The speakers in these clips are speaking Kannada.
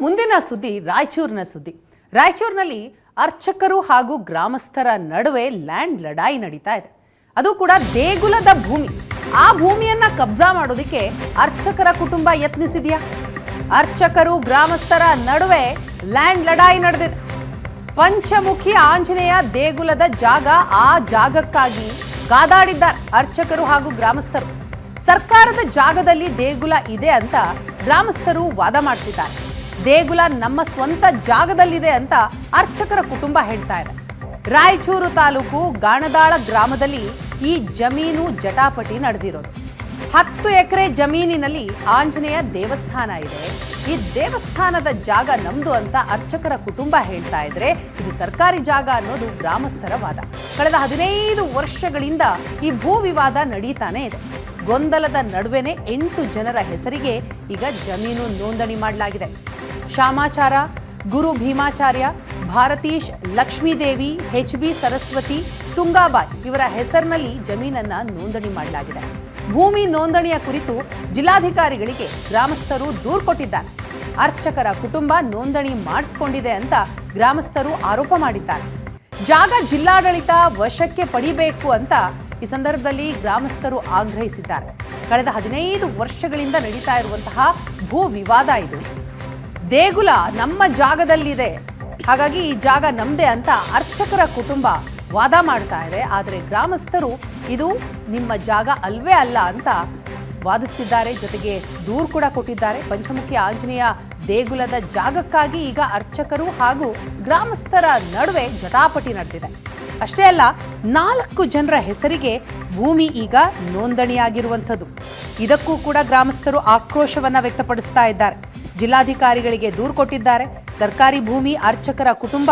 ಮುಂದಿನ ಸುದ್ದಿ ರಾಯಚೂರಿನ ಸುದ್ದಿ. ರಾಯಚೂರಿನಲ್ಲಿ ಅರ್ಚಕರು ಹಾಗೂ ಗ್ರಾಮಸ್ಥರ ನಡುವೆ ಲ್ಯಾಂಡ್ ಲಡಾಯಿ ನಡೀತಾ ಇದೆ. ಅದು ಕೂಡ ದೇಗುಲದ ಭೂಮಿ. ಆ ಭೂಮಿಯನ್ನ ಕಬ್ಜಾ ಮಾಡೋದಕ್ಕೆ ಅರ್ಚಕರ ಕುಟುಂಬ ಯತ್ನಿಸಿದ್ಯಾ? ಅರ್ಚಕರು ಗ್ರಾಮಸ್ಥರ ನಡುವೆ ಲ್ಯಾಂಡ್ ಲಡಾಯಿ ನಡೆದಿದೆ. ಪಂಚಮುಖಿ ಆಂಜನೇಯ ದೇಗುಲದ ಜಾಗ ಆ ಜಾಗಕ್ಕಾಗಿ ಕಾದಾಡಿದ್ದಾರೆ ಅರ್ಚಕರು ಹಾಗೂ ಗ್ರಾಮಸ್ಥರು. ಸರ್ಕಾರದ ಜಾಗದಲ್ಲಿ ದೇಗುಲ ಇದೆ ಅಂತ ಗ್ರಾಮಸ್ಥರು ವಾದ ಮಾಡ್ತಿದ್ದಾರೆ. ದೇಗುಲ ನಮ್ಮ ಸ್ವಂತ ಜಾಗದಲ್ಲಿದೆ ಅಂತ ಅರ್ಚಕರ ಕುಟುಂಬ ಹೇಳ್ತಾ ಇದೆ. ರಾಯಚೂರು ತಾಲೂಕು ಗಾಣದಾಳ ಗ್ರಾಮದಲ್ಲಿ ಈ ಜಮೀನು ಜಟಾಪಟಿ ನಡೆದಿರೋದು. ಹತ್ತು ಎಕರೆ ಜಮೀನಿನಲ್ಲಿ ಆಂಜನೇಯ ದೇವಸ್ಥಾನ ಇದೆ. ಈ ದೇವಸ್ಥಾನದ ಜಾಗ ನಮ್ದು ಅಂತ ಅರ್ಚಕರ ಕುಟುಂಬ ಹೇಳ್ತಾ ಇದ್ರೆ ಇದು ಸರ್ಕಾರಿ ಜಾಗ ಅನ್ನೋದು ಗ್ರಾಮಸ್ಥರ ವಾದ. ಕಳೆದ ಹದಿನೈದು ವರ್ಷಗಳಿಂದ ಈ ಭೂ ವಿವಾದ ನಡೀತಾನೆ ಇದೆ. ಗೊಂದಲದ ನಡುವೆನೆ ಎಂಟು ಜನರ ಹೆಸರಿಗೆ ಈಗ ಜಮೀನು ನೋಂದಣಿ ಮಾಡಲಾಗಿದೆ. ಶಾಮಾಚಾರ ಗುರು ಭೀಮಾಚಾರ್ಯ, ಭಾರತೀಶ್, ಲಕ್ಷ್ಮೀದೇವಿ ಎಚ್ ಬಿ ಸರಸ್ವತಿ, ತುಂಗಾಬಾಯಿ ಇವರ ಹೆಸರಿನಲ್ಲಿ ಜಮೀನನ್ನ ನೋಂದಣಿ ಮಾಡಲಾಗಿದೆ. ಭೂಮಿ ನೋಂದಣಿಯ ಕುರಿತು ಜಿಲ್ಲಾಧಿಕಾರಿಗಳಿಗೆ ಗ್ರಾಮಸ್ಥರು ದೂರು ಕೊಟ್ಟಿದ್ದಾರೆ. ಅರ್ಚಕರ ಕುಟುಂಬ ನೋಂದಣಿ ಮಾಡಿಸ್ಕೊಂಡಿದೆ ಅಂತ ಗ್ರಾಮಸ್ಥರು ಆರೋಪ ಮಾಡಿದ್ದಾರೆ. ಜಾಗ ಜಿಲ್ಲಾಡಳಿತ ವಶಕ್ಕೆ ಪಡಿಬೇಕು ಅಂತ ಈ ಸಂದರ್ಭದಲ್ಲಿ ಗ್ರಾಮಸ್ಥರು ಆಗ್ರಹಿಸಿದ್ದಾರೆ. ಕಳೆದ ಹದಿನೈದು ವರ್ಷಗಳಿಂದ ನಡೀತಾ ಇರುವಂತಹ ಭೂ ವಿವಾದ ಇದು. ದೇಗುಲ ನಮ್ಮ ಜಾಗದಲ್ಲಿದೆ. ಹಾಗಾಗಿ ಈ ಜಾಗ ನಮ್ದೇ ಅಂತ ಅರ್ಚಕರ ಕುಟುಂಬ ವಾದ ಮಾಡ್ತಾ ಇದೆ. ಆದರೆ ಗ್ರಾಮಸ್ಥರು ಇದು ನಿಮ್ಮ ಜಾಗ ಅಲ್ವೇ ಅಲ್ಲ ಅಂತ ವಾದಿಸ್ತಿದ್ದಾರೆ. ಜೊತೆಗೆ ದೂರು ಕೂಡ ಕೊಟ್ಟಿದ್ದಾರೆ. ಪಂಚಮುಖಿ ಆಂಜನೇಯ ದೇಗುಲದ ಜಾಗಕ್ಕಾಗಿ ಈಗ ಅರ್ಚಕರು ಹಾಗೂ ಗ್ರಾಮಸ್ಥರ ನಡುವೆ ಜಟಾಪಟಿ ನಡೆದಿದೆ. ಅಷ್ಟೇ ಅಲ್ಲ, ನಾಲ್ಕು ಜನರ ಹೆಸರಿಗೆ ಭೂಮಿ ಈಗ ನೋಂದಣಿಯಾಗಿರುವಂಥದ್ದು. ಇದಕ್ಕೂ ಕೂಡ ಗ್ರಾಮಸ್ಥರು ಆಕ್ರೋಶವನ್ನು ವ್ಯಕ್ತಪಡಿಸ್ತಾ ಇದ್ದಾರೆ. ಜಿಲ್ಲಾಧಿಕಾರಿಗಳಿಗೆ ದೂರು ಕೊಟ್ಟಿದ್ದಾರೆ. ಸರ್ಕಾರಿ ಭೂಮಿ ಅರ್ಚಕರ ಕುಟುಂಬ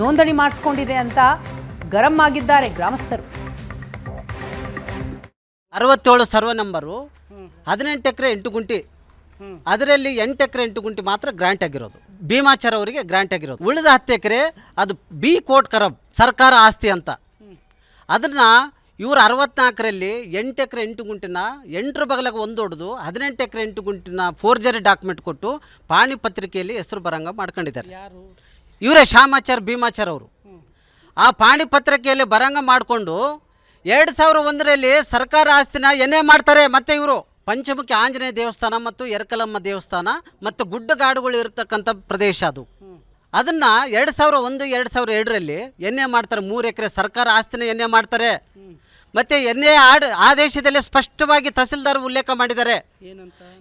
ನೋಂದಣಿ ಮಾಡಿಸ್ಕೊಂಡಿದೆ ಅಂತ ಗರಂ ಆಗಿದ್ದಾರೆ ಗ್ರಾಮಸ್ಥರು. ಅರವತ್ತೇಳು ಸರ್ವ ನಂಬರು ಹದಿನೆಂಟು ಎಕರೆ ಎಂಟು ಗುಂಟಿ. ಅದರಲ್ಲಿ ಎಂಟು ಎಕರೆ ಎಂಟು ಗುಂಟಿ ಮಾತ್ರ ಗ್ರಾಂಟ್ ಆಗಿರೋದು. ಭೀಮಾಚಾರ ಅವರಿಗೆ ಗ್ರಾಂಟ್ ಆಗಿರೋದು. ಉಳಿದ ಹತ್ತು ಎಕರೆ ಅದು ಬಿ ಕೋಟ್ ಕರಬ್ ಸರ್ಕಾರ ಆಸ್ತಿ ಅಂತ. ಅದನ್ನ ಇವರು ಅರವತ್ನಾಲ್ಕರಲ್ಲಿ ಎಂಟು ಎಕರೆ ಎಂಟು ಗುಂಟಿನ ಎಂಟರ ಬಗಲಾಗ ಒಂದು ಹೊಡೆದು ಹದಿನೆಂಟು ಎಕರೆ ಎಂಟು ಗುಂಟಿನ ಫೋರ್ಜರಿ ಡಾಕ್ಯುಮೆಂಟ್ ಕೊಟ್ಟು ಪಾಣಿ ಪತ್ರಿಕೆಯಲ್ಲಿ ಹೆಸರು ಬರಂಗ ಮಾಡ್ಕೊಂಡಿದ್ದಾರೆ. ಇವರೇ ಶ್ಯಾಮಾಚಾರ್ ಭೀಮಾಚಾರ್ ಅವರು. ಆ ಪಾಣಿ ಪತ್ರಿಕೆಯಲ್ಲಿ ಬರಂಗ ಮಾಡಿಕೊಂಡು ಎರಡು ಸಾವಿರ ಒಂದರಲ್ಲಿ ಸರ್ಕಾರ ಆಸ್ತಿನ ಎನ್ನೇ ಮಾಡ್ತಾರೆ ಮತ್ತೆ ಇವರು? ಪಂಚಮುಖಿ ಆಂಜನೇಯ ದೇವಸ್ಥಾನ ಮತ್ತು ಎರಕಲಮ್ಮ ದೇವಸ್ಥಾನ ಮತ್ತು ಗುಡ್ಡಗಾಡುಗಳು ಇರತಕ್ಕಂಥ ಪ್ರದೇಶ ಅದು. ಅದನ್ನು ಎರಡು ಸಾವಿರ ಒಂದು ಎರಡು ಸಾವಿರ ಎರಡರಲ್ಲಿ ಎನ್ನೇ ಮಾಡ್ತಾರೆ? ಮೂರು ಎಕರೆ ಸರ್ಕಾರ ಆಸ್ತಿನ ಎನ್ನೇ ಮಾಡ್ತಾರೆ? ಮತ್ತೆ ಎನ್ನೇ ಆಡ್ ಆದೇಶದಲ್ಲಿ ಸ್ಪಷ್ಟವಾಗಿ ತಹಸೀಲ್ದಾರ್ ಉಲ್ಲೇಖ ಮಾಡಿದ್ದಾರೆ.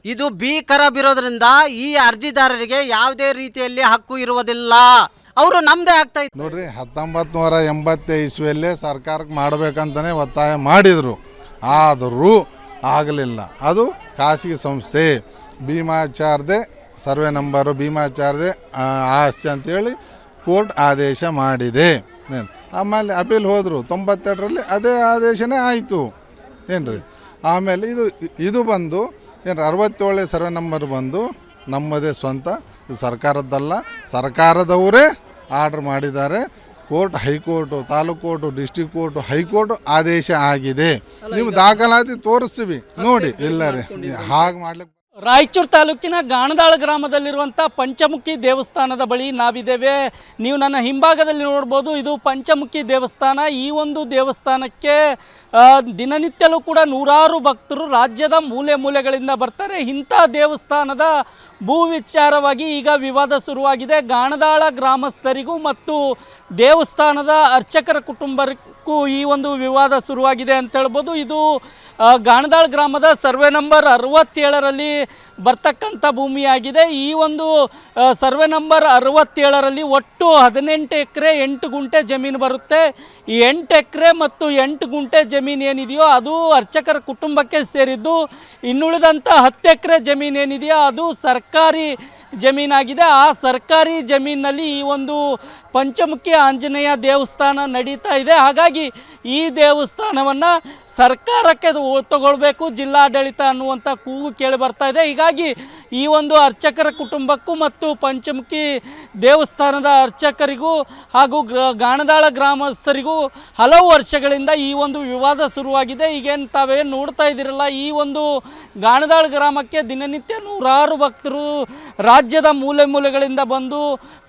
ಇದು ಭೀಕರ ಬಿರೋದ್ರಿಂದ ಈ ಅರ್ಜಿದಾರರಿಗೆ ಯಾವುದೇ ರೀತಿಯಲ್ಲಿ ಹಕ್ಕು ಇರುವುದಿಲ್ಲ. ಅವರು ನಮ್ದೇ ಆಗ್ತಾ ಇತ್ತು ನೋಡ್ರಿ ಹತ್ತೊಂಬತ್ತು ನೂರ ಎಂಬತ್ತೇ ಇಸ್ವಿಯಲ್ಲಿ ಸರ್ಕಾರಕ್ಕೆ ಮಾಡಬೇಕಂತಲೇ ಒತ್ತಾಯ ಮಾಡಿದರು. ಆದರೂ ಆಗಲಿಲ್ಲ. ಅದು ಖಾಸಗಿ ಸಂಸ್ಥೆ. ಭೀಮಾಚಾರ್ದೆ ಸರ್ವೆ ನಂಬರು ಭೀಮಾಚಾರ್ದೆ ಆ, ಆಸ್ತಿ ಅಂತೇಳಿ ಕೋರ್ಟ್ ಆದೇಶ ಮಾಡಿದೆ. ಏನು? ಆಮೇಲೆ ಅಪೀಲ್ ಹೋದರು ತೊಂಬತ್ತೆರಡರಲ್ಲಿ ಅದೇ ಆದೇಶನೇ ಆಯಿತು. ಏನು ರೀ ಆಮೇಲೆ ಇದು ಇದು ಬಂದು ಏನು ಅರವತ್ತೇಳನೇ ಸರ್ವೆ ನಂಬರ್ ಬಂದು ನಮ್ಮದೇ ಸ್ವಂತ ಇದು ಸರ್ಕಾರದ್ದಲ್ಲ ಸರ್ಕಾರದವರೇ ಆರ್ಡ್ರ್ ಮಾಡಿದ್ದಾರೆ. Court high court taluk court district court high court ಆದೇಶ ಆಗಿದೆ. ನೀವು ದಾಖಲಾತಿ ತೋರಿಸ್ತೀವಿ. ನೋಡಿ ಇಲ್ಲ ರೀ ಹಾಗೆ ಮಾಡ್ಲಿಕ್ಕೆ ರಾಯಚೂರು ತಾಲೂಕಿನ ಗಾಣದಾಳ ಗ್ರಾಮದಲ್ಲಿರುವಂಥ ಪಂಚಮುಖಿ ದೇವಸ್ಥಾನದ ಬಳಿ ನಾವಿದ್ದೇವೆ. ನೀವು ನನ್ನ ಹಿಂಭಾಗದಲ್ಲಿ ನೋಡ್ಬೋದು, ಇದು ಪಂಚಮುಖಿ ದೇವಸ್ಥಾನ. ಈ ಒಂದು ದೇವಸ್ಥಾನಕ್ಕೆ ದಿನನಿತ್ಯಲೂ ಕೂಡ ನೂರಾರು ಭಕ್ತರು ರಾಜ್ಯದ ಮೂಲೆ ಮೂಲೆಗಳಿಂದ ಬರ್ತಾರೆ. ಇಂಥ ದೇವಸ್ಥಾನದ ಭೂ ವಿಚಾರವಾಗಿ ಈಗ ವಿವಾದ ಶುರುವಾಗಿದೆ. ಗಾಣದಾಳ ಗ್ರಾಮಸ್ಥರಿಗೂ ಮತ್ತು ದೇವಸ್ಥಾನದ ಅರ್ಚಕರ ಕುಟುಂಬಕ್ಕೂ ಈ ಒಂದು ವಿವಾದ ಶುರುವಾಗಿದೆ ಅಂತ ಹೇಳ್ಬೋದು. ಇದು ಗಾಣದಾಳ ಗ್ರಾಮದ ಸರ್ವೆ ನಂಬರ್ ಅರವತ್ತೇಳರಲ್ಲಿ ಬರ್ತಕ್ಕಂಥ ಭೂಮಿಯಾಗಿದೆ. ಈ ಒಂದು ಸರ್ವೆ ನಂಬರ್ ಅರವತ್ತೇಳರಲ್ಲಿ ಒಟ್ಟು ಹದಿನೆಂಟು ಎಕರೆ ಎಂಟು ಗುಂಟೆ ಜಮೀನು ಬರುತ್ತೆ. ಈ ಎಂಟು ಎಕರೆ ಮತ್ತು ಎಂಟು ಗುಂಟೆ ಜಮೀನು ಏನಿದೆಯೋ ಅದು ಅರ್ಚಕರ ಕುಟುಂಬಕ್ಕೆ ಸೇರಿದ್ದು, ಇನ್ನುಳಿದಂಥ ಹತ್ತು ಎಕರೆ ಜಮೀನು ಏನಿದೆಯೋ ಅದು ಸರ್ಕಾರಿ ಜಮೀನಾಗಿದೆ. ಆ ಸರ್ಕಾರಿ ಜಮೀನಿನಲ್ಲಿ ಈ ಒಂದು ಪಂಚಮುಖಿ ಆಂಜನೇಯ ದೇವಸ್ಥಾನ ನಡೀತಾ ಇದೆ. ಹಾಗಾಗಿ ಈ ದೇವಸ್ಥಾನವನ್ನು ಸರ್ಕಾರಕ್ಕೆ ತಗೊ- ತಗೊಳ್ಬೇಕು, ಜಿಲ್ಲಾಡಳಿತ ಅನ್ನುವಂಥ ಕೂಗು ಕೇಳಿ ಬರ್ತಾ ಇದೆ. ಹೀಗಾಗಿ ಈ ಒಂದು ಅರ್ಚಕರ ಕುಟುಂಬಕ್ಕೂ ಮತ್ತು ಪಂಚಮುಖಿ ದೇವಸ್ಥಾನದ ಅರ್ಚಕರಿಗೂ ಹಾಗೂ ಗ್ರ ಗಾಣದಾಳ ಗ್ರಾಮಸ್ಥರಿಗೂ ಹಲವು ವರ್ಷಗಳಿಂದ ಈ ಒಂದು ವಿವಾದ ಶುರುವಾಗಿದೆ. ಈಗೇನು ತಾವೇನು ನೋಡ್ತಾ ಇದ್ದೀರಲ್ಲ, ಈ ಒಂದು ಗಾಣದಾಳ ಗ್ರಾಮಕ್ಕೆ ದಿನನಿತ್ಯ ನೂರಾರು ಭಕ್ತರು ರಾಜ್ಯದ ಮೂಲೆ ಮೂಲೆಗಳಿಂದ ಬಂದು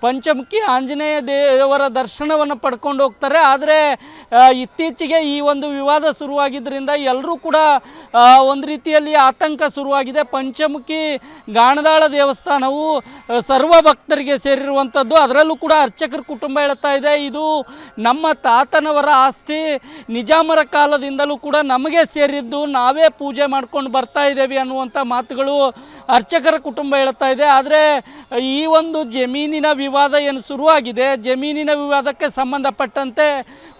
ಪಂಚಮುಖಿ ಆಂಜನೇಯ ದೇವರ ದರ್ಶನವನ್ನು ಪಡ್ಕೊಂಡು ಹೋಗ್ತಾರೆ. ಆದರೆ ಇತ್ತೀಚೆಗೆ ಈ ಒಂದು ವಿವಾದ ಶುರುವಾಗಿದ್ದರಿಂದ ಎಲ್ಲರೂ ಕೂಡ ಒಂದು ರೀತಿಯಲ್ಲಿ ಆತಂಕ ಶುರುವಾಗಿದೆ. ಪಂಚಮುಖಿ ಗಾಣದಾಳ ದೇವಸ್ಥಾನವು ಸರ್ವ ಭಕ್ತರಿಗೆ ಸೇರಿರುವಂಥದ್ದು. ಅದರಲ್ಲೂ ಕೂಡ ಅರ್ಚಕರ ಕುಟುಂಬ ಹೇಳ್ತಾ ಇದೆ, ಇದು ನಮ್ಮ ತಾತನವರ ಆಸ್ತಿ. ನಿಜಾಮರ ಕಾಲದಿಂದಲೂ ಕೂಡ ನಮಗೆ ಸೇರಿದ್ದು, ನಾವೇ ಪೂಜೆ ಮಾಡ್ಕೊಂಡು ಬರ್ತಾ ಇದ್ದೇವೆ ಅನ್ನುವಂಥ ಮಾತುಗಳು ಅರ್ಚಕರ ಕುಟುಂಬ ಹೇಳ್ತಾ ಇದೆ. ಆದರೆ, ಈ ಒಂದು ಜಮೀನಿನ ವಿವಾದ ಏನು ಶುರುವಾಗಿದೆ? ಜಮೀನಿನ ವಿವಾದಕ್ಕೆ ಸಂಬಂಧಪಟ್ಟಂತೆ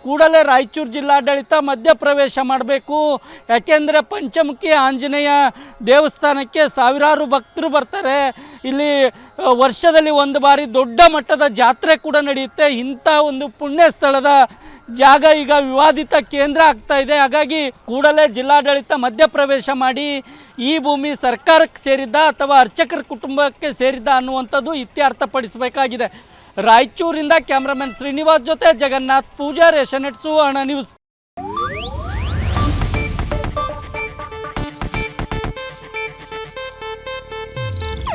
ಕೂಡಲೇ ರಾಯಚೂರು ಜಿಲ್ಲಾಡಳಿತ ಮಧ್ಯಪ್ರವೇಶ ಮಾಡಬೇಕು. ಯಾಕೆಂದರೆ, ಪಂಚಮುಖಿ ಆಂಜನೇಯ ದೇವಸ್ಥಾನಕ್ಕೆ ಸಾವಿರಾರು ಭಕ್ತರು ಬರ್ತಾರೆ. ಇಲ್ಲಿ ವರ್ಷದಲ್ಲಿ ಒಂದು ಬಾರಿ ದೊಡ್ಡ ಮಟ್ಟದ ಜಾತ್ರೆ ಕೂಡ ನಡೆಯುತ್ತೆ. ಇಂಥ ಒಂದು ಪುಣ್ಯ ಸ್ಥಳದ ಜಾಗ ಈಗ ವಿವಾದಿತ ಕೇಂದ್ರ ಆಗ್ತಾ ಇದೆ. ಹಾಗಾಗಿ ಕೂಡಲೇ ಜಿಲ್ಲಾಡಳಿತ ಮಧ್ಯಪ್ರವೇಶ ಮಾಡಿ, ಈ ಭೂಮಿ ಸರ್ಕಾರಕ್ಕೆ ಸೇರಿದ್ದ ಅಥವಾ ಅರ್ಚಕರ ಕುಟುಂಬಕ್ಕೆ ಸೇರಿದ್ದ ಅನ್ನುವಂಥದ್ದು ಇತ್ಯರ್ಥಪಡಿಸಬೇಕಾಗಿದೆ. ರಾಯಚೂರಿಂದ ಕ್ಯಾಮ್ರಾಮನ್ ಶ್ರೀನಿವಾಸ್ ಜೊತೆ ಜಗನ್ನಾಥ್, ಪೂಜಾ ಏಷ್ಯಾನೆಟ್ ಹಣ ನ್ಯೂಸ್.